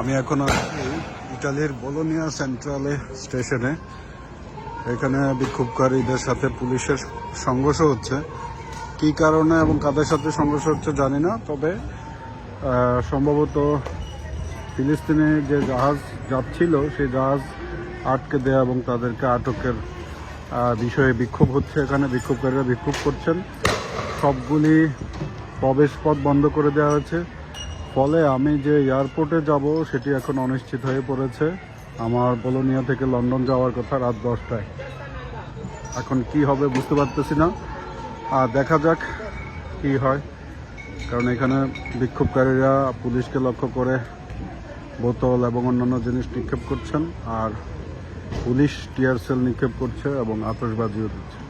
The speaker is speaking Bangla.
আমি এখন আছি ইটালির বোলোনিয়া সেন্ট্রালে স্টেশনে। এখানে বিক্ষোভকারীদের সাথে পুলিশের সংঘর্ষ হচ্ছে। কী কারণে এবং কাদের সাথে সংঘর্ষ হচ্ছে জানি না, তবে সম্ভবত ফিলিস্তিনে যে জাহাজ যাচ্ছিল, সেই জাহাজ আটকে দেয়া এবং তাদেরকে আটকের বিষয়ে বিক্ষোভ হচ্ছে। এখানে বিক্ষোভকারীরা বিক্ষোভ করছেন। সবগুলি প্রবেশ পথ বন্ধ করে দেওয়া হয়েছে। ফলে আমি যে এয়ারপোর্টে যাব সেটি এখন অনিশ্চিত হয়ে পড়েছে। আমার বোলোনিয়া থেকে লন্ডন যাওয়ার কথা রাত দশটায়। এখন কি হবে বুঝতে পারতেছি না। আর দেখা যাক কি হয়। কারণ এখানে বিক্ষোভকারীরা পুলিশকে লক্ষ্য করে বোতল এবং অন্যান্য জিনিস নিক্ষেপ করছেন। আর পুলিশ টিয়ার সেল নিক্ষেপ করছে এবং আতশবাজিও দিচ্ছে।